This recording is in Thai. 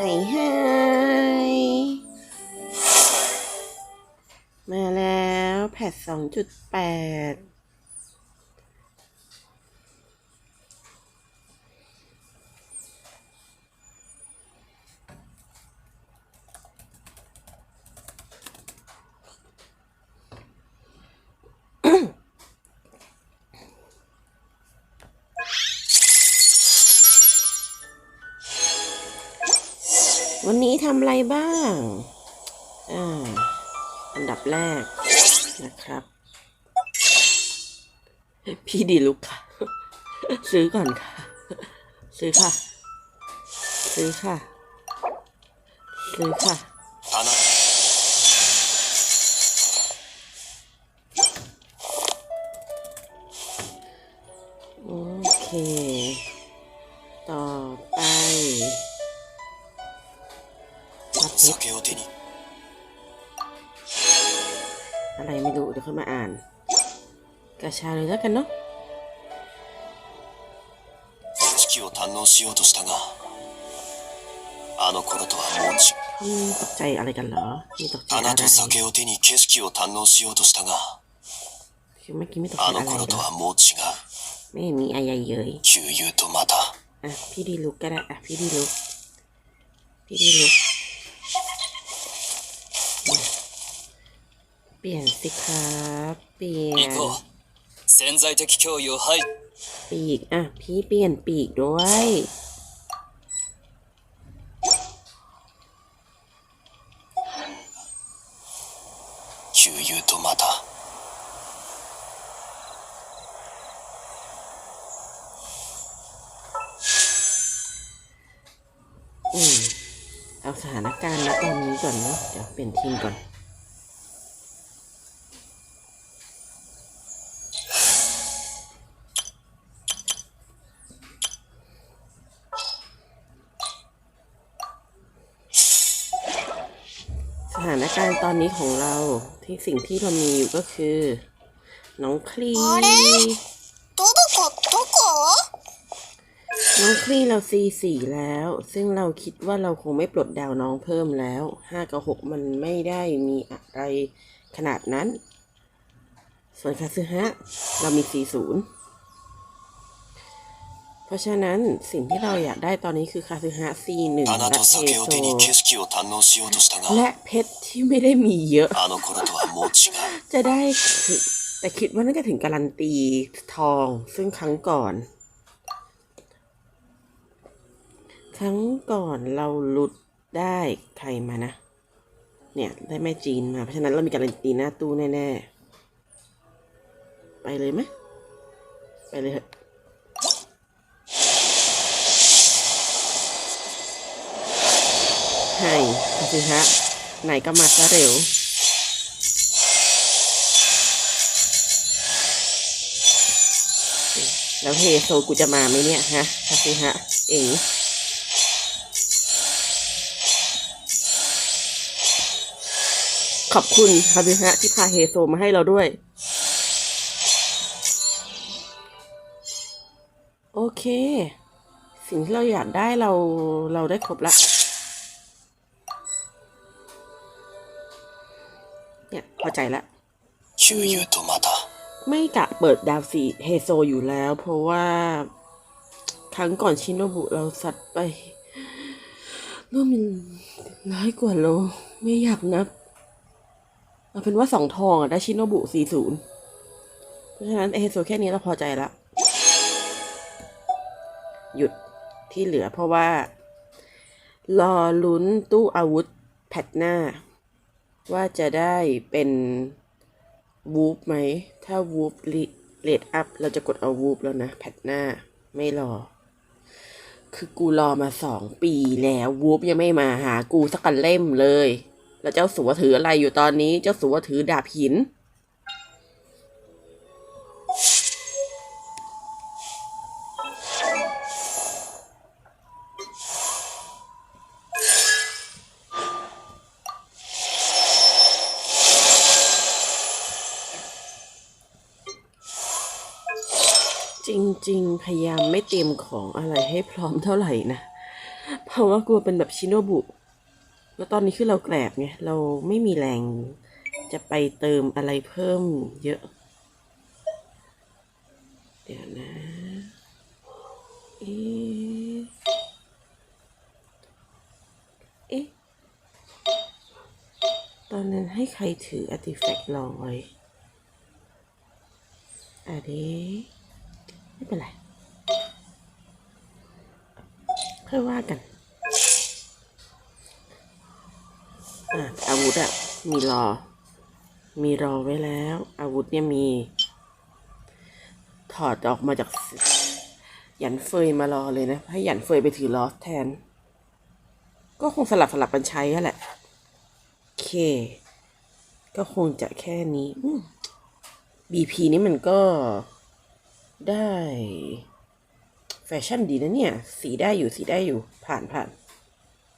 ไฮไฮมาแล้วแพทสองจุดแปด วันนี้ทำอะไรบ้างอ่าอันดับแรกนะครับ พี่ดีลุกค่ะ ซื้อก่อนค่ะ ซื้อค่ะ ซื้อค่ะ ซื้อค่ะโอเค ช็คอะไรไม่รู้เดี๋ยวค่อยมาอ่าน กรชาเลยแล้วกันเนาะตกใจอะไรกันเหรอมีตกใจอะไรคือเมื่อต่างกี้ไม่ตกใจอะไรเหรอไม่มีอะไรเยอะอะพี่ดีลุกก็ได้อะพี่ดีลุกพี่ดีลุก เปลี่ยนสิครับเปลี่ยน 行こう潜在的脅威を排 ปีก อ่ะ พี่เปลี่ยนปีกด้วย 旧友とまた อืมเอาสถานการณ์ณตอนนี้ก่อนเนาะ เดี๋ยวเปลี่ยนทีมก่อน ถานการณ์ตอนนี้ของเราที่สิ่งที่เรามีอยู่ก็คือ น้องคลีน้องคลีเรา C4 แล้ว ซึ่งเราคิดว่าเราคงไม่ปลดดาวน้องเพิ่มแล้วห้ากับหกมันไม่ได้มีอะไรขนาดนั้น ส่วนคาซึฮะ เรามีสี่ศูนย์ เพราะฉะนั้นสิ่งที่เราอยากได้ตอนนี้คือคาซึฮะ C1 และเพชรและเพชรที่ไม่ได้มีเยอะ จะได้แต่คิดว่าน่าจะถึงการันตีทองซึ่งครั้งก่อน ครั้งก่อนเราลุดได้ใครมานะ เนี่ยได้แม่จีนมาเพราะฉะนั้นเรามีการันตีหน้าตู้แน่ ๆ ไปเลยไหมไปเลยเถอะ ให้สิฮะไหนก็มาซะเร็ว แล้วเฮโซกูจะมาไหมเนี่ยฮะสิฮะ เอ๋งขอบคุณคาสิฮะที่พาเฮโซมาให้เราด้วย โอเค สิ่งที่เราอยากได้เราเราได้ครบละ เนี่ยพอใจละชูยูโตมาตไม่กะเปิดดาวสีเฮโซอยู่แล้ว เพราะว่า ครั้งก่อนชินโนบุเราสัตว์ไปร่วมันร้อยกว่าโล ไม่อยากนับเอาเป็นว่าสองทองอะได้ชินโนบุสี่ศูนย์เพราะฉะนั้นเฮโซแค่นี้เราพอใจละหยุดที่เหลือเพราะว่า รอลุ้นตู้อาวุธแพทหน้า ว่าจะได้เป็นวูฟไหม ถ้าวูฟเลดอัพเราจะกดเอาวูฟแล้วนะ แพทหน้าไม่รอ คือกูรอมาสองปีแล้ววูฟยังไม่มาหากูสักกันเล่มเลย แล้วเจ้าสัวถืออะไรอยู่ตอนนี้ เจ้าสัวถือดาบหิน จริง ๆ พยายามไม่เตรียมของอะไรให้พร้อมเท่าไหร่นะ เพราะว่ากลัวเป็นแบบชิโนบุ แล้วตอนนี้คือเราแกรบไง เราไม่มีแรงจะไปเติมอะไรเพิ่มเยอะ เดี๋ยวนะเอ๊ะเอ๊ะตอนนั้นให้ใครถือ artifact ลอยอันนี้ไม่ เป็นไรค่อยว่ากันอะอาวุธอะมีรอ มีรอไว้แล้ว อาวุธเนี่ยมี ถอดออกมาจาก หยันเฟยมารอเลยนะ ให้หยันเฟยไปถือลอสแทน ก็คงสลับสลับกันใช้แหละโอเค ก็คงจะแค่นี้อืม BP นี่มันก็ ได้ แฟชั่นดีนะเนี่ย สีได้อยู่สีได้อยู่ ผ่านผ่าน